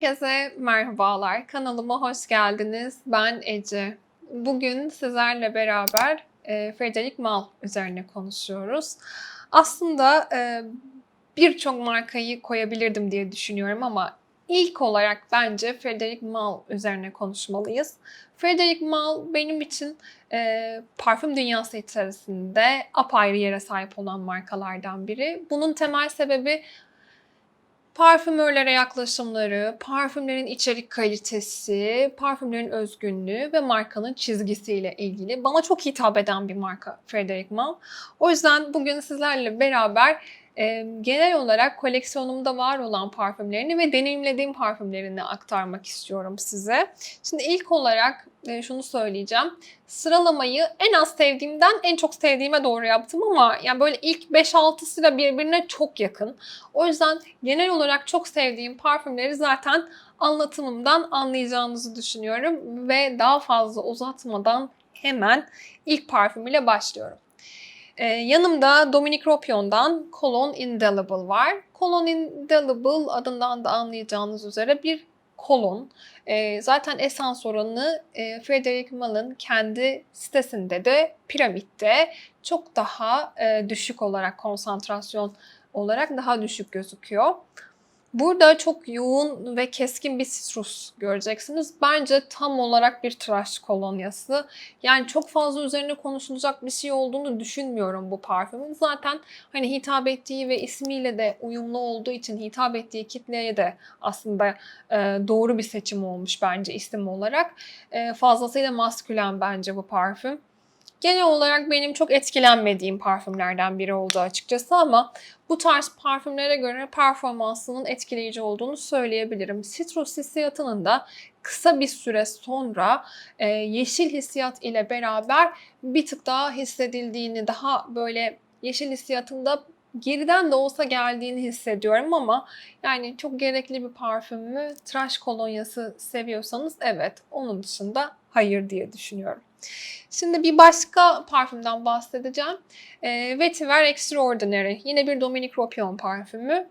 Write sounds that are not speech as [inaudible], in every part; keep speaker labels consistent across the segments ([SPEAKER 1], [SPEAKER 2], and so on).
[SPEAKER 1] Herkese merhabalar. Kanalıma hoş geldiniz. Ben Ece. Bugün sizlerle beraber e, Frederic Mal üzerine konuşuyoruz. Aslında e, birçok markayı koyabilirdim diye düşünüyorum ama ilk olarak bence Frederic Mal üzerine konuşmalıyız. Frederic Mal benim için e, parfüm dünyası içerisinde apayrı yere sahip olan markalardan biri. Bunun temel sebebi parfümörlere yaklaşımları, parfümlerin içerik kalitesi, parfümlerin özgünlüğü ve markanın çizgisiyle ilgili bana çok hitap eden bir marka Frederic Malle. O yüzden bugün sizlerle beraber genel olarak koleksiyonumda var olan parfümlerini ve deneyimlediğim parfümlerini aktarmak istiyorum size. Şimdi ilk olarak e, şunu söyleyeceğim. Sıralamayı en az sevdiğimden en çok sevdiğime doğru yaptım ama yani böyle ilk 5-6'sı da birbirine çok yakın. O yüzden genel olarak çok sevdiğim parfümleri zaten anlatımımdan anlayacağınızı düşünüyorum ve daha fazla uzatmadan hemen ilk parfüm ile başlıyorum. Ee, yanımda Dominic Ropion'dan Cologne Indelible var. Cologne Indelible adından da anlayacağınız üzere bir kolon. E, zaten esans oranı e, Frederic Malle'ın kendi sitesinde de piramitte çok daha e, düşük olarak konsantrasyon olarak daha düşük gözüküyor. Burada çok yoğun ve keskin bir sitrus göreceksiniz. Bence tam olarak bir tıraş kolonyası. Yani çok fazla üzerine konuşulacak bir şey olduğunu düşünmüyorum bu parfümün. Zaten hani hitap ettiği ve ismiyle de uyumlu olduğu için hitap ettiği kitleye de aslında e, doğru bir seçim olmuş bence isim olarak. E, fazlasıyla maskülen bence bu parfüm. Genel olarak benim çok etkilenmediğim parfümlerden biri oldu açıkçası ama bu tarz parfümlere göre performansının etkileyici olduğunu söyleyebilirim. Citrus hissiyatının da kısa bir süre sonra e, yeşil hissiyat ile beraber bir tık daha hissedildiğini, daha böyle yeşil hissiyatında geriden de olsa geldiğini hissediyorum ama yani çok gerekli bir parfüm mü? Tıraş kolonyası seviyorsanız evet. Onun dışında hayır diye düşünüyorum. Şimdi bir başka parfümden bahsedeceğim. E, Vetiver Extraordinary. Yine bir Dominic Ropion parfümü.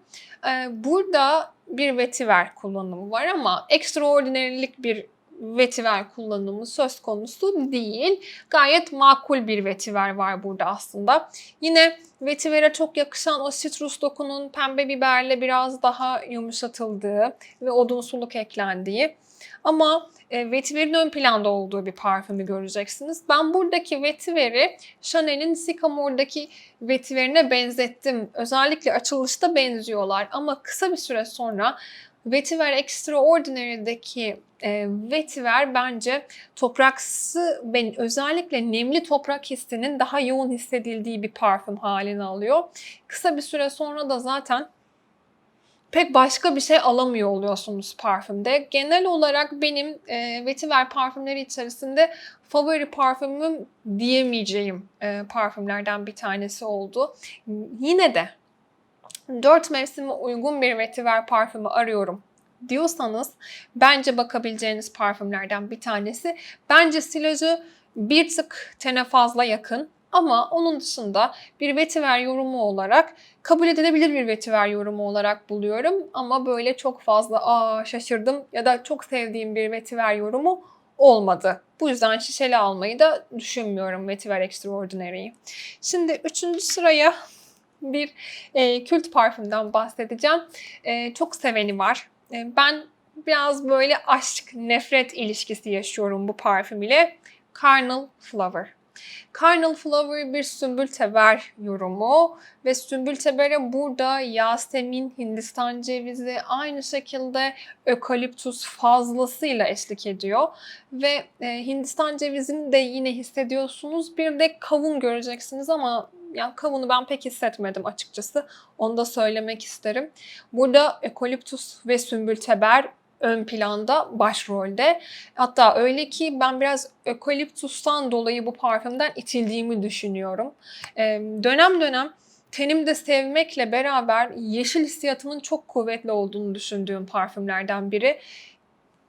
[SPEAKER 1] E, burada bir vetiver kullanımı var ama extraordinary'lik bir vetiver kullanımı söz konusu değil. Gayet makul bir vetiver var burada aslında. Yine vetivere çok yakışan o sitrus dokunun pembe biberle biraz daha yumuşatıldığı ve odunsuluk eklendiği ama e, vetiverin ön planda olduğu bir parfümü göreceksiniz. Ben buradaki vetiveri Chanel'in Sycamore'daki vetiverine benzettim. Özellikle açılışta benziyorlar ama kısa bir süre sonra Vetiver Extraordinary'deki e, vetiver bence topraksı, ben özellikle nemli toprak hissinin daha yoğun hissedildiği bir parfüm halini alıyor. Kısa bir süre sonra da zaten pek başka bir şey alamıyor oluyorsunuz parfümde. Genel olarak benim e, vetiver parfümleri içerisinde favori parfümüm diyemeyeceğim e, parfümlerden bir tanesi oldu. Yine de dört mevsime uygun bir vetiver parfümü arıyorum diyorsanız bence bakabileceğiniz parfümlerden bir tanesi. Bence silajı bir tık tene fazla yakın ama onun dışında bir vetiver yorumu olarak kabul edilebilir bir vetiver yorumu olarak buluyorum. Ama böyle çok fazla aa şaşırdım ya da çok sevdiğim bir vetiver yorumu olmadı. Bu yüzden şişeli almayı da düşünmüyorum Vetiver Extraordinary'yi. Şimdi üçüncü sıraya bir e, kült parfümden bahsedeceğim. E, çok seveni var. E, ben biraz böyle aşk nefret ilişkisi yaşıyorum bu parfüm ile. Carnal Flower. Carnal Flower bir sümbül teber yorumu ve sümbül tebere burada Yasemin, Hindistan cevizi aynı şekilde ökaliptus fazlasıyla eşlik ediyor. Ve e, Hindistan cevizini de yine hissediyorsunuz. Bir de kavun göreceksiniz ama yani kavunu ben pek hissetmedim açıkçası. Onu da söylemek isterim. Burada ökaliptus ve sümbül teber ön planda başrolde. Hatta öyle ki ben biraz ökaliptustan dolayı bu parfümden itildiğimi düşünüyorum. Ee, dönem dönem tenimde sevmekle beraber yeşil hissiyatının çok kuvvetli olduğunu düşündüğüm parfümlerden biri.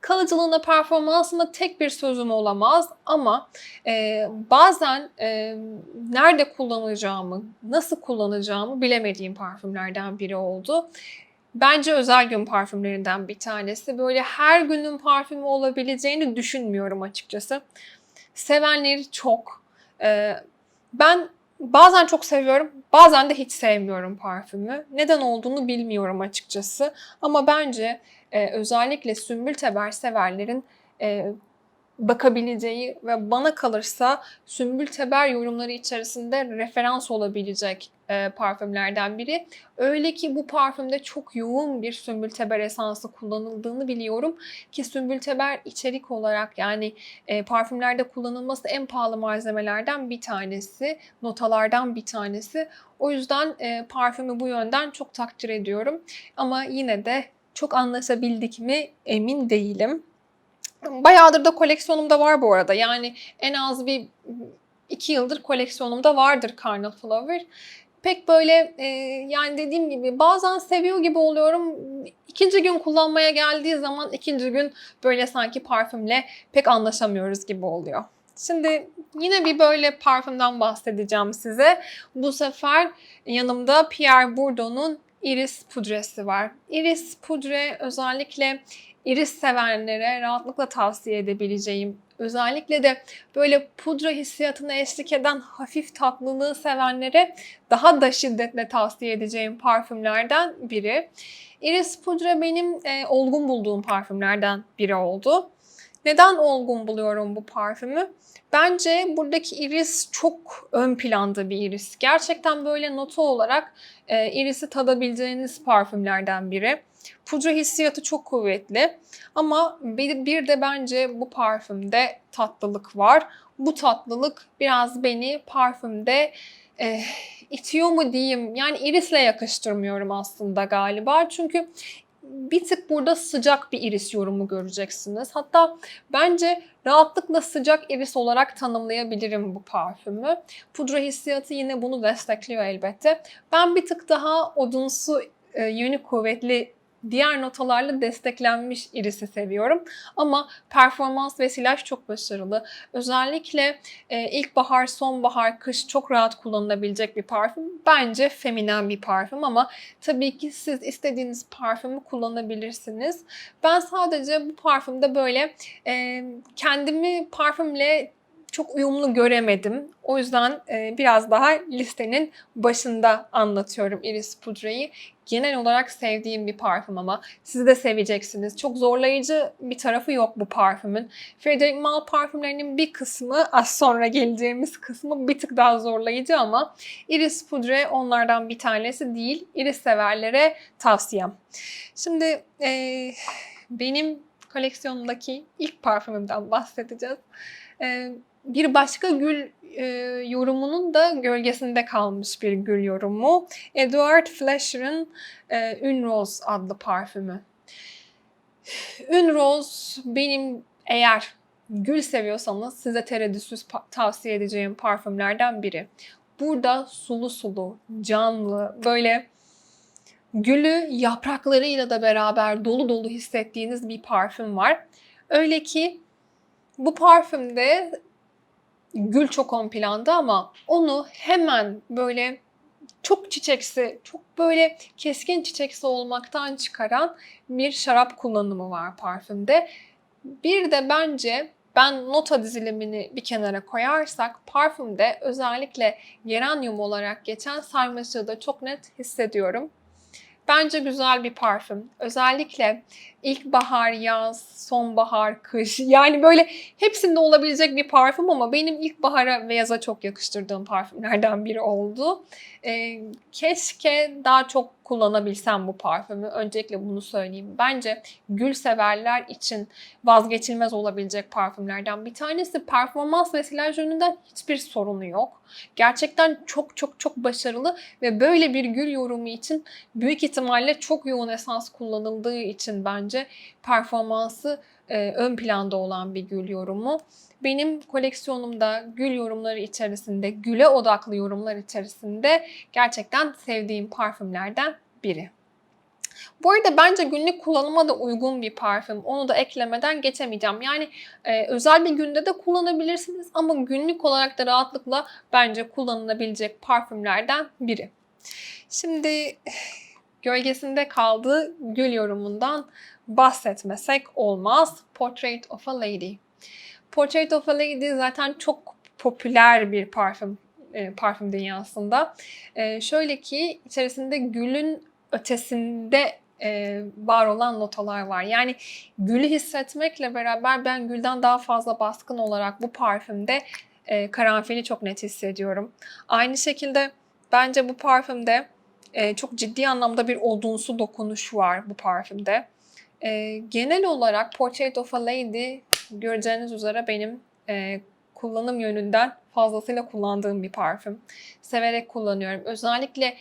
[SPEAKER 1] Kalıcılığında, performansında tek bir sözüm olamaz ama e, bazen e, nerede kullanacağımı, nasıl kullanacağımı bilemediğim parfümlerden biri oldu. bence özel gün parfümlerinden bir tanesi. Böyle her günün parfümü olabileceğini düşünmüyorum açıkçası. Sevenleri çok. Ee, ben bazen çok seviyorum, bazen de hiç sevmiyorum parfümü. Neden olduğunu bilmiyorum açıkçası. Ama bence e, özellikle sümbül teber severlerin e, bakabileceği ve bana kalırsa sümbül teber yorumları içerisinde referans olabilecek e, parfümlerden biri. Öyle ki bu parfümde çok yoğun bir sümbül teber esansı kullanıldığını biliyorum ki sümbül teber içerik olarak yani e, parfümlerde kullanılması en pahalı malzemelerden bir tanesi, notalardan bir tanesi. O yüzden e, parfümü bu yönden çok takdir ediyorum. Ama yine de çok anlaşabildik mi emin değilim. Bayağıdır da koleksiyonumda var bu arada. Yani en az bir iki yıldır koleksiyonumda vardır Carnal Flower. Pek böyle e, yani dediğim gibi bazen seviyor gibi oluyorum. İkinci gün kullanmaya geldiği zaman ikinci gün böyle sanki parfümle pek anlaşamıyoruz gibi oluyor. Şimdi yine bir böyle parfümden bahsedeceğim size. Bu sefer yanımda Pierre Bourdieu'nun Iris pudresi var. Iris pudre özellikle iris sevenlere rahatlıkla tavsiye edebileceğim. Özellikle de böyle pudra hissiyatına eşlik eden hafif tatlılığı sevenlere daha da şiddetle tavsiye edeceğim parfümlerden biri. Iris pudra benim e, olgun bulduğum parfümlerden biri oldu. Neden olgun buluyorum bu parfümü? Bence buradaki iris çok ön planda bir iris. Gerçekten böyle nota olarak e, irisi tadabileceğiniz parfümlerden biri. Pudra hissiyatı çok kuvvetli ama bir, de bence bu parfümde tatlılık var. Bu tatlılık biraz beni parfümde e, itiyor mu diyeyim yani irisle yakıştırmıyorum aslında galiba. Çünkü bir tık burada sıcak bir iris yorumu göreceksiniz. Hatta bence rahatlıkla sıcak iris olarak tanımlayabilirim bu parfümü. Pudra hissiyatı yine bunu destekliyor elbette. Ben bir tık daha odunsu e, yönü kuvvetli diğer notalarla desteklenmiş irisi seviyorum. Ama performans ve silaj çok başarılı. Özellikle e, ilkbahar, sonbahar, kış çok rahat kullanılabilecek bir parfüm. Bence feminen bir parfüm ama tabii ki siz istediğiniz parfümü kullanabilirsiniz. Ben sadece bu parfümde böyle e, kendimi parfümle çok uyumlu göremedim. O yüzden e, biraz daha listenin başında anlatıyorum Iris Pudra'yı. Genel olarak sevdiğim bir parfüm ama siz de seveceksiniz. Çok zorlayıcı bir tarafı yok bu parfümün. Frederic Malle parfümlerinin bir kısmı az sonra geleceğimiz kısmı bir tık daha zorlayıcı ama Iris Pudre onlardan bir tanesi değil. Iris severlere tavsiyem. Şimdi e, benim koleksiyonumdaki ilk parfümümden bahsedeceğiz. E, bir başka gül e, yorumunun da gölgesinde kalmış bir gül yorumu. Edward Flesher'ın e, Une Rose adlı parfümü. Une Rose benim eğer gül seviyorsanız size tereddütsüz tavsiye edeceğim parfümlerden biri. Burada sulu sulu, canlı, böyle gülü yapraklarıyla da beraber dolu dolu hissettiğiniz bir parfüm var. Öyle ki bu parfümde gül çok ön planda ama onu hemen böyle çok çiçeksi, çok böyle keskin çiçeksi olmaktan çıkaran bir şarap kullanımı var parfümde. Bir de bence ben nota dizilimini bir kenara koyarsak parfümde özellikle geranyum olarak geçen sarmaşığı da çok net hissediyorum. Bence güzel bir parfüm. Özellikle ilkbahar, yaz, sonbahar, kış yani böyle hepsinde olabilecek bir parfüm ama benim ilkbahara ve yaza çok yakıştırdığım parfümlerden biri oldu. Ee, keşke daha çok kullanabilsem bu parfümü. Öncelikle bunu söyleyeyim. Bence gül severler için vazgeçilmez olabilecek parfümlerden bir tanesi. Performans ve silaj yönünden hiçbir sorunu yok. Gerçekten çok çok çok başarılı ve böyle bir gül yorumu için büyük ihtimalle çok yoğun esans kullanıldığı için bence performansı e, ön planda olan bir gül yorumu. Benim koleksiyonumda gül yorumları içerisinde, güle odaklı yorumlar içerisinde gerçekten sevdiğim parfümlerden biri. Bu arada bence günlük kullanıma da uygun bir parfüm. Onu da eklemeden geçemeyeceğim. Yani e, özel bir günde de kullanabilirsiniz ama günlük olarak da rahatlıkla bence kullanılabilecek parfümlerden biri. Şimdi gölgesinde kaldığı gül yorumundan bahsetmesek olmaz. Portrait of a Lady. Portrait of a Lady zaten çok popüler bir parfüm e, parfüm dünyasında. E, şöyle ki içerisinde gülün ötesinde e, var olan notalar var. Yani gülü hissetmekle beraber ben gülden daha fazla baskın olarak bu parfümde e, karanfili çok net hissediyorum. Aynı şekilde bence bu parfümde e, çok ciddi anlamda bir odunsu dokunuş var bu parfümde. E, genel olarak Portrait of a Lady göreceğiniz üzere benim e, kullanım yönünden fazlasıyla kullandığım bir parfüm. Severek kullanıyorum. Özellikle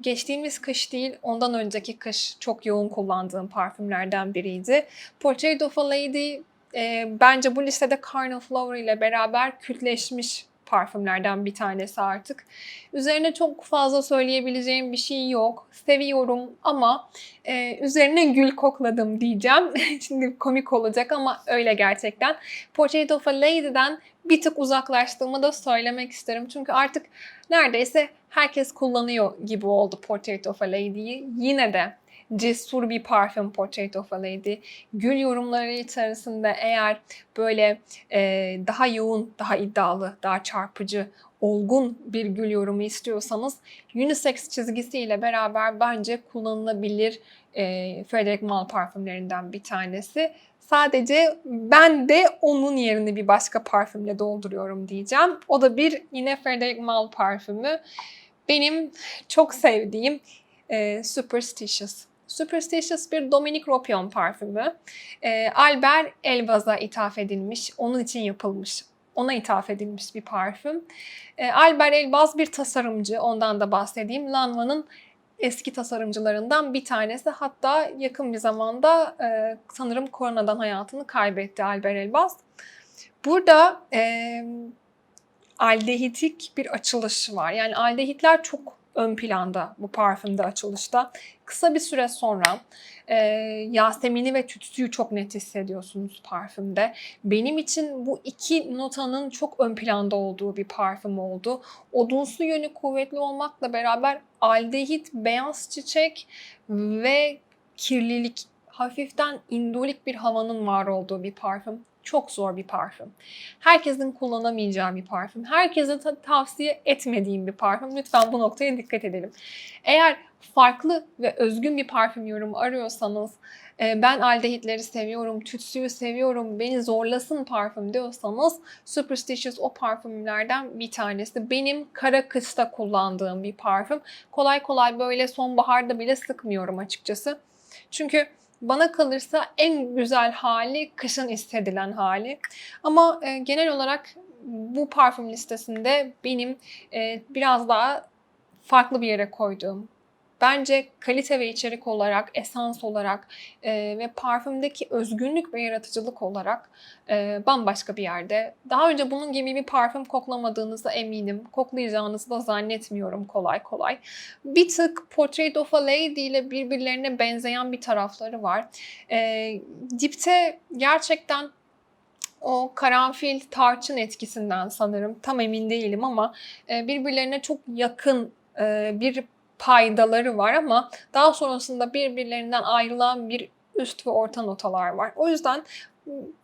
[SPEAKER 1] geçtiğimiz kış değil, ondan önceki kış çok yoğun kullandığım parfümlerden biriydi. Portrait of a Lady e, bence bu listede Carnal Flower ile beraber kültleşmiş parfümlerden bir tanesi artık. Üzerine çok fazla söyleyebileceğim bir şey yok. Seviyorum ama e, üzerine gül kokladım diyeceğim. [laughs] Şimdi komik olacak ama öyle gerçekten. Portrait of a Lady'den bir tık uzaklaştığımı da söylemek isterim. Çünkü artık neredeyse herkes kullanıyor gibi oldu Portrait of a Lady'yi. Yine de cesur bir parfüm Portrait of a Lady. Gül yorumları içerisinde eğer böyle e, daha yoğun, daha iddialı, daha çarpıcı, olgun bir gül yorumu istiyorsanız unisex çizgisiyle beraber bence kullanılabilir e, Frederic Malle parfümlerinden bir tanesi. Sadece ben de onun yerini bir başka parfümle dolduruyorum diyeceğim. O da bir yine Frederic Malle parfümü. Benim çok sevdiğim e, Superstitious. Superstitious bir Dominique Ropion parfümü. E, Albert Elbaz'a ithaf edilmiş, onun için yapılmış ona ithaf edilmiş bir parfüm. E, Albert Elbaz bir tasarımcı, ondan da bahsedeyim. Lanva'nın eski tasarımcılarından bir tanesi. Hatta yakın bir zamanda e, sanırım koronadan hayatını kaybetti Albert Elbaz. Burada e, aldehitik bir açılış var. Yani aldehitler çok ön planda bu parfümde açılışta. Kısa bir süre sonra e, Yasemin'i ve tütsüyü çok net hissediyorsunuz parfümde. Benim için bu iki notanın çok ön planda olduğu bir parfüm oldu. Odunsu yönü kuvvetli olmakla beraber aldehit, beyaz çiçek ve kirlilik hafiften indolik bir havanın var olduğu bir parfüm. Çok zor bir parfüm. Herkesin kullanamayacağı bir parfüm. Herkese ta- tavsiye etmediğim bir parfüm. Lütfen bu noktaya dikkat edelim. Eğer farklı ve özgün bir parfüm yorumu arıyorsanız, e, ben aldehitleri seviyorum, tütsüyü seviyorum, beni zorlasın parfüm diyorsanız Superstitious o parfümlerden bir tanesi. Benim kara kışta kullandığım bir parfüm. Kolay kolay böyle sonbaharda bile sıkmıyorum açıkçası. Çünkü bana kalırsa en güzel hali kışın hissedilen hali. Ama e, genel olarak bu parfüm listesinde benim e, biraz daha farklı bir yere koyduğum, bence kalite ve içerik olarak, esans olarak e, ve parfümdeki özgünlük ve yaratıcılık olarak e, bambaşka bir yerde. Daha önce bunun gibi bir parfüm koklamadığınıza eminim. Koklayacağınızı da zannetmiyorum kolay kolay. Bir tık Portrait of a Lady ile birbirlerine benzeyen bir tarafları var. E, dipte gerçekten o karanfil tarçın etkisinden sanırım tam emin değilim ama e, birbirlerine çok yakın e, bir paydaları var ama daha sonrasında birbirlerinden ayrılan bir üst ve orta notalar var. O yüzden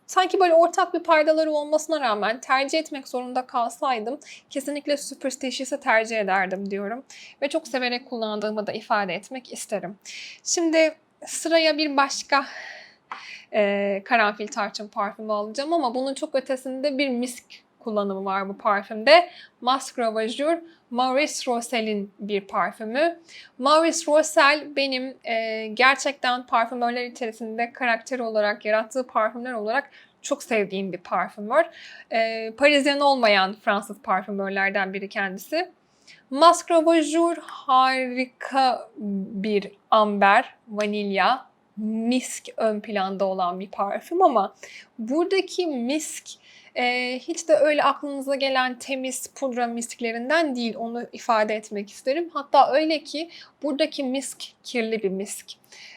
[SPEAKER 1] sanki böyle ortak bir paydaları olmasına rağmen tercih etmek zorunda kalsaydım kesinlikle Superstitious'ı tercih ederdim diyorum. Ve çok severek kullandığımı da ifade etmek isterim. Şimdi sıraya bir başka e, karanfil tarçın parfümü alacağım ama bunun çok ötesinde bir misk kullanımı var bu parfümde. Masque Ravageur Maurice Rossel'in bir parfümü. Maurice Rossel benim e, gerçekten parfümörler içerisinde karakter olarak, yarattığı parfümler olarak çok sevdiğim bir parfümör. E, Parisyen olmayan Fransız parfümörlerden biri kendisi. Masque Ravageur harika bir amber, vanilya, misk ön planda olan bir parfüm ama buradaki misk Ee, hiç de öyle aklınıza gelen temiz pudra misklerinden değil onu ifade etmek isterim. Hatta öyle ki buradaki misk kirli bir misk.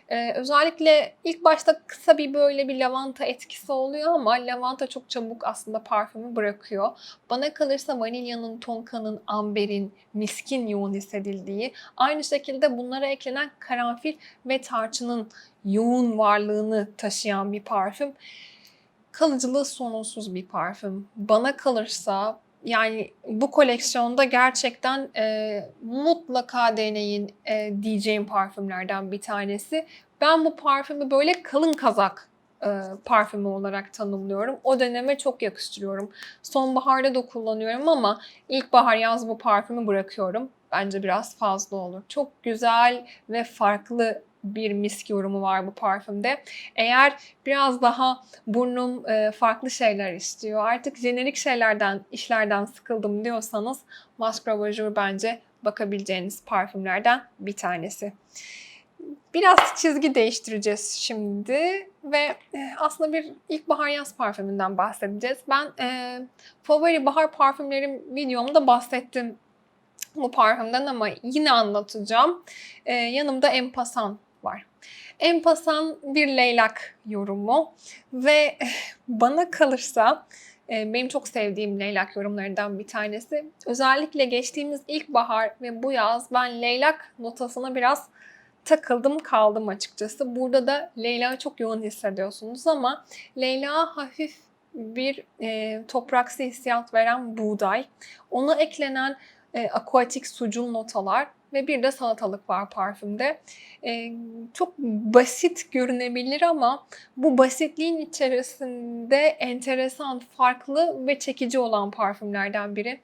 [SPEAKER 1] Ee, özellikle ilk başta kısa bir böyle bir lavanta etkisi oluyor ama lavanta çok çabuk aslında parfümü bırakıyor. Bana kalırsa vanilyanın, tonkanın, amberin, miskin yoğun hissedildiği, aynı şekilde bunlara eklenen karanfil ve tarçının yoğun varlığını taşıyan bir parfüm. Kalıcılığı sonsuz bir parfüm. Bana kalırsa yani bu koleksiyonda gerçekten e, mutlaka deneyin e, diyeceğim parfümlerden bir tanesi. Ben bu parfümü böyle kalın kazak e, parfümü olarak tanımlıyorum. O döneme çok yakıştırıyorum. Sonbaharda da kullanıyorum ama ilkbahar yaz bu parfümü bırakıyorum. Bence biraz fazla olur. Çok güzel ve farklı bir misk yorumu var bu parfümde. Eğer biraz daha burnum e, farklı şeyler istiyor, artık jenerik şeylerden, işlerden sıkıldım diyorsanız Masque Ravageur bence bakabileceğiniz parfümlerden bir tanesi. Biraz çizgi değiştireceğiz şimdi ve e, aslında bir ilkbahar yaz parfümünden bahsedeceğiz. Ben e, favori bahar parfümlerim videomda bahsettim bu parfümden ama yine anlatacağım. E, yanımda Empasan. Empasan bir leylak yorumu ve [laughs] bana kalırsa e, benim çok sevdiğim leylak yorumlarından bir tanesi. Özellikle geçtiğimiz ilkbahar ve bu yaz ben leylak notasına biraz takıldım kaldım açıkçası. Burada da Leyla çok yoğun hissediyorsunuz ama Leyla hafif bir e, topraksı hissiyat veren buğday. Ona eklenen e, aquatik sucul notalar ve bir de salatalık var parfümde. E, çok basit görünebilir ama bu basitliğin içerisinde enteresan, farklı ve çekici olan parfümlerden biri.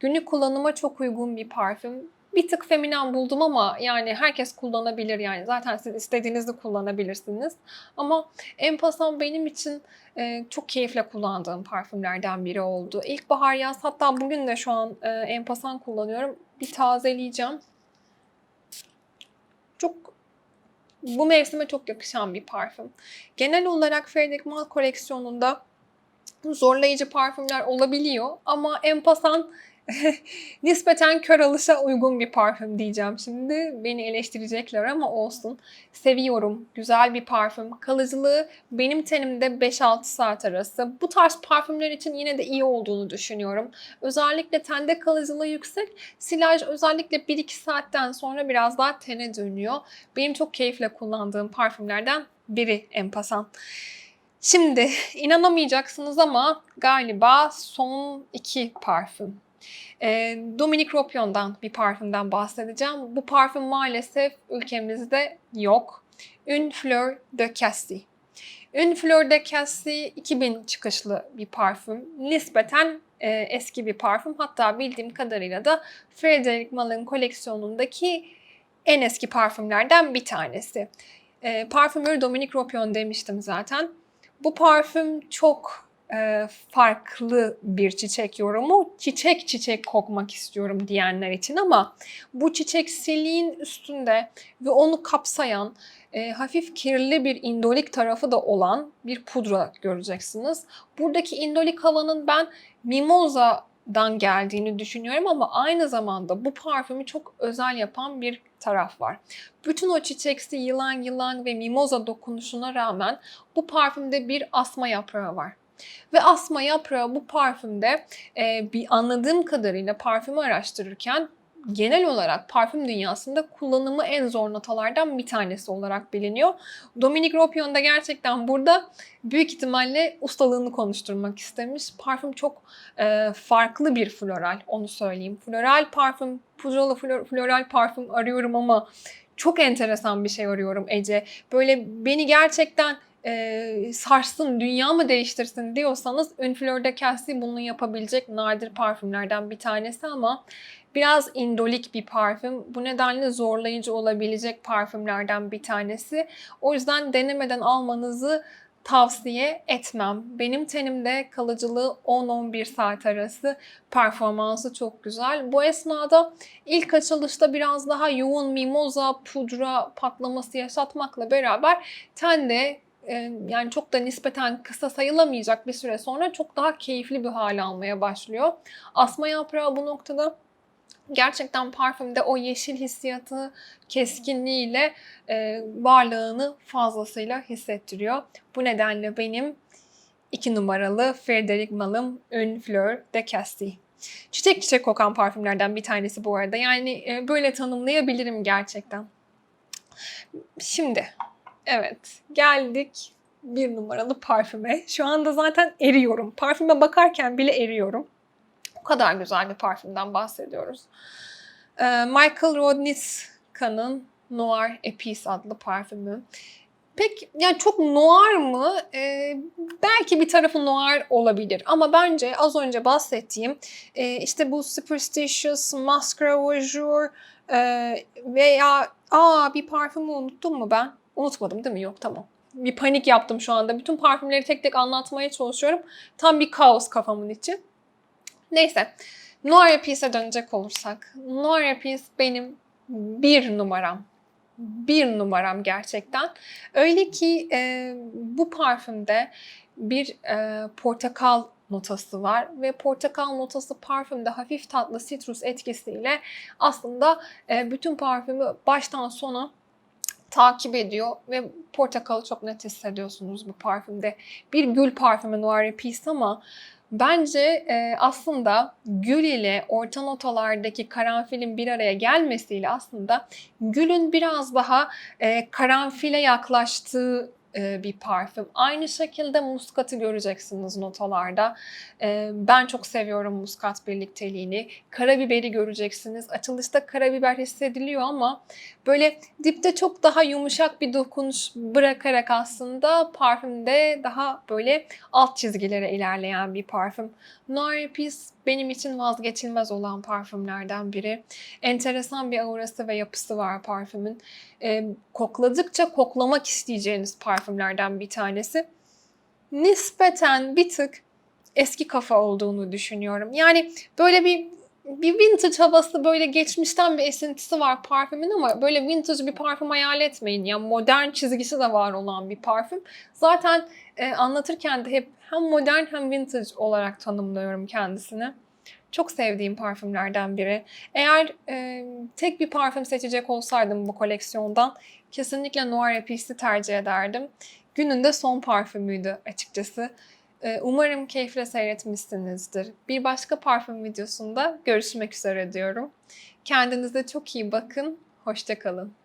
[SPEAKER 1] Günlük kullanıma çok uygun bir parfüm bir tık feminen buldum ama yani herkes kullanabilir yani. Zaten siz istediğinizi kullanabilirsiniz. Ama Empasan benim için e, çok keyifle kullandığım parfümlerden biri oldu. İlkbahar yaz hatta bugün de şu an e, Empasan kullanıyorum. Bir tazeleyeceğim. Çok bu mevsime çok yakışan bir parfüm. Genel olarak Frederic Malle koleksiyonunda zorlayıcı parfümler olabiliyor ama Empasan [laughs] nispeten kör alışa uygun bir parfüm diyeceğim şimdi. Beni eleştirecekler ama olsun. Seviyorum. Güzel bir parfüm. Kalıcılığı benim tenimde 5-6 saat arası. Bu tarz parfümler için yine de iyi olduğunu düşünüyorum. Özellikle tende kalıcılığı yüksek. Silaj özellikle 1-2 saatten sonra biraz daha tene dönüyor. Benim çok keyifle kullandığım parfümlerden biri en pasan. Şimdi [laughs] inanamayacaksınız ama galiba son iki parfüm e, Dominique Ropion'dan bir parfümden bahsedeceğim. Bu parfüm maalesef ülkemizde yok. Une Fleur de Cassis. Une Fleur de Cassis 2000 çıkışlı bir parfüm. Nispeten e, eski bir parfüm. Hatta bildiğim kadarıyla da Frederic Malle'ın koleksiyonundaki en eski parfümlerden bir tanesi. E, parfümör Dominique Ropion demiştim zaten. Bu parfüm çok e, farklı bir çiçek yorumu. Çiçek çiçek kokmak istiyorum diyenler için ama bu çiçeksiliğin üstünde ve onu kapsayan e, hafif kirli bir indolik tarafı da olan bir pudra göreceksiniz. Buradaki indolik havanın ben mimoza dan geldiğini düşünüyorum ama aynı zamanda bu parfümü çok özel yapan bir taraf var. Bütün o çiçeksi yılan yılan ve mimoza dokunuşuna rağmen bu parfümde bir asma yaprağı var. Ve asma yaprağı bu parfümde e, bir anladığım kadarıyla parfümü araştırırken genel olarak parfüm dünyasında kullanımı en zor notalardan bir tanesi olarak biliniyor. Dominic Ropion da gerçekten burada büyük ihtimalle ustalığını konuşturmak istemiş. Parfüm çok e, farklı bir floral, onu söyleyeyim. Floral parfüm, pudralı flor, floral parfüm arıyorum ama çok enteresan bir şey arıyorum Ece. Böyle beni gerçekten e, sarsın, dünya mı değiştirsin diyorsanız Une Fleur de Cassis bunu yapabilecek nadir parfümlerden bir tanesi ama biraz indolik bir parfüm. Bu nedenle zorlayıcı olabilecek parfümlerden bir tanesi. O yüzden denemeden almanızı tavsiye etmem. Benim tenimde kalıcılığı 10-11 saat arası performansı çok güzel. Bu esnada ilk açılışta biraz daha yoğun mimoza, pudra patlaması yaşatmakla beraber tende yani çok da nispeten kısa sayılamayacak bir süre sonra çok daha keyifli bir hale almaya başlıyor. Asma yaprağı bu noktada gerçekten parfümde o yeşil hissiyatı keskinliğiyle e, varlığını fazlasıyla hissettiriyor. Bu nedenle benim iki numaralı Frederic Malım Une Fleur de Castille. Çiçek çiçek kokan parfümlerden bir tanesi bu arada. Yani e, böyle tanımlayabilirim gerçekten. Şimdi evet geldik bir numaralı parfüme. Şu anda zaten eriyorum. Parfüme bakarken bile eriyorum. O kadar güzel bir parfümden bahsediyoruz. Ee, Michael Rodnitzka'nın Noir Epis adlı parfümü. Pek yani çok noir mı? Ee, belki bir tarafı noir olabilir ama bence az önce bahsettiğim e, işte bu Superstitious, Mascara Voyeur e, veya aa bir parfümü unuttum mu ben? Unutmadım değil mi? Yok tamam. Bir panik yaptım şu anda. Bütün parfümleri tek tek anlatmaya çalışıyorum. Tam bir kaos kafamın içi. Neyse. Noir Epice'e dönecek olursak. Noir Epice benim bir numaram. Bir numaram gerçekten. Öyle ki e, bu parfümde bir e, portakal notası var ve portakal notası parfümde hafif tatlı sitrus etkisiyle aslında e, bütün parfümü baştan sona takip ediyor ve portakalı çok net hissediyorsunuz bu parfümde. Bir gül parfümü Noir Epice ama Bence e, aslında gül ile orta notalardaki karanfilin bir araya gelmesiyle aslında gülün biraz daha e, karanfile yaklaştığı bir parfüm. Aynı şekilde muskatı göreceksiniz notalarda. E, ben çok seviyorum muskat birlikteliğini. Karabiberi göreceksiniz. Açılışta karabiber hissediliyor ama böyle dipte çok daha yumuşak bir dokunuş bırakarak aslında parfümde daha böyle alt çizgilere ilerleyen bir parfüm. Noir Peace benim için vazgeçilmez olan parfümlerden biri. Enteresan bir aurası ve yapısı var parfümün. E, kokladıkça koklamak isteyeceğiniz parfümlerden bir tanesi. Nispeten bir tık eski kafa olduğunu düşünüyorum. Yani böyle bir bir vintage havası böyle geçmişten bir esintisi var parfümün ama böyle vintage bir parfüm hayal etmeyin. Yani modern çizgisi de var olan bir parfüm. Zaten e, anlatırken de hep hem modern hem vintage olarak tanımlıyorum kendisini. Çok sevdiğim parfümlerden biri. Eğer e, tek bir parfüm seçecek olsaydım bu koleksiyondan kesinlikle Noir Epice'i tercih ederdim. Günün de son parfümüydü açıkçası. E, umarım keyifle seyretmişsinizdir. Bir başka parfüm videosunda görüşmek üzere diyorum. Kendinize çok iyi bakın. Hoşçakalın.